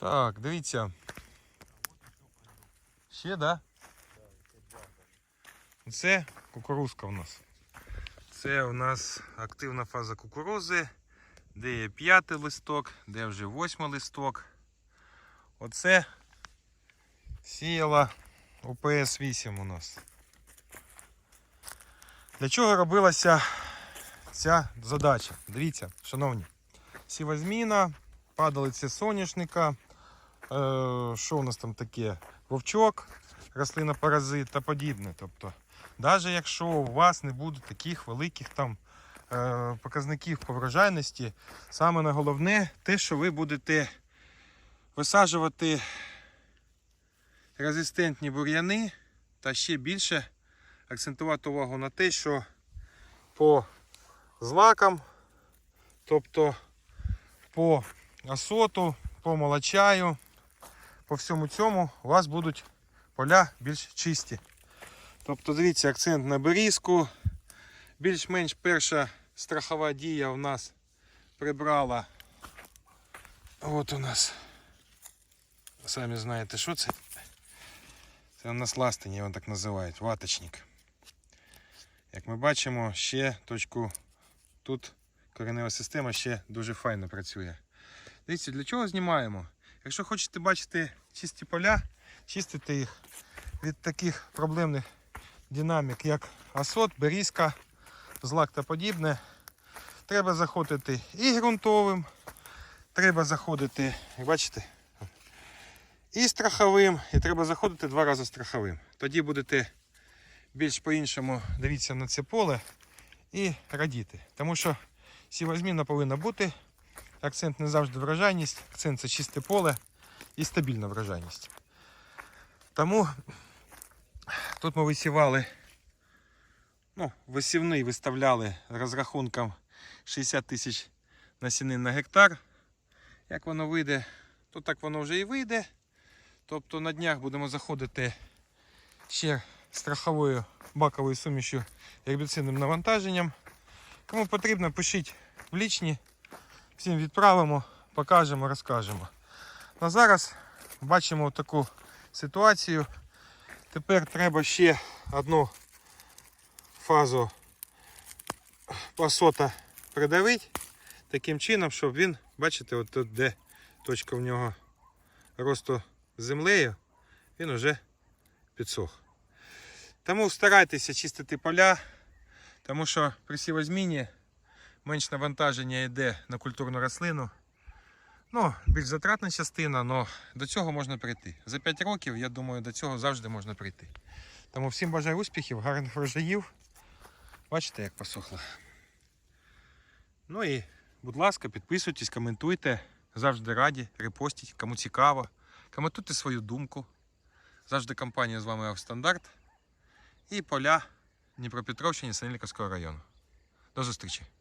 Так, дивіться. Ще, да? Це кукурузка у нас. Це у нас активна фаза кукурузи, де є п'ятий листок, де вже восьмий листок. Оце сіяла ОПС 8 у нас. Для чого робилася ця задача? Дивіться, шановні, сівозміна, падалиця соняшника. Е, що у нас там таке? Вовчок, рослина паразит та подібне. Тобто, навіть якщо у вас не буде таких великих там е, показників по врожайності, саме на головне те, що ви будете висаджувати резистентні бур'яни та ще більше акцентувати увагу на те, що по злакам, тобто по асоту, по молочаю, по всьому цьому у вас будуть поля більш чисті. Тобто, дивіться, акцент на берізку. Більш-менш перша страхова дія у нас прибрала. От у нас. Самі знаєте, що це? Це у нас ластині, його так називають, ваточник. Як ми бачимо, ще точку тут коренева система ще дуже файно працює. Дивіться, для чого знімаємо? Якщо хочете бачити чисті поля, чистити їх від таких проблемних динамік, як асот, берізка, злак та подібне, треба заходити і ґрунтовим, треба заходити, бачите, і страховим, і треба заходити два рази страховим. Тоді будете більш по-іншому дивіться на це поле і радіти. Тому що сівозміна повинна бути. Акцент не завжди врожайність, акцент це чисте поле і стабільна врожайність. Тому тут ми висівали, ну, висівний виставляли розрахунком 60 тисяч насінин на гектар. Як воно вийде, то так воно вже і вийде. Тобто на днях будемо заходити ще страховою баковою сумішю гербіцидним навантаженням. Кому потрібно, пишіть в лічні. Всім відправимо, покажемо, розкажемо. На зараз бачимо таку ситуацію. Тепер треба ще одну фазу пасота придавити таким чином, щоб він, бачите, от тут де точка в нього росту землею, він вже підсох. Тому старайтеся чистити поля, тому що при сівозміні менш навантаження йде на культурну рослину. Ну, більш затратна частина, але до цього можна прийти. За 5 років, я думаю, до цього завжди можна прийти. Тому всім бажаю успіхів, гарних врожаїв. Бачите, як посохло. Ну і, будь ласка, підписуйтесь, коментуйте. Завжди раді, репостіть, кому цікаво. Коментуйте свою думку. Завжди компанія з вами Автостандарт. І поля Дніпропетровщини Санильківського району. До зустрічі!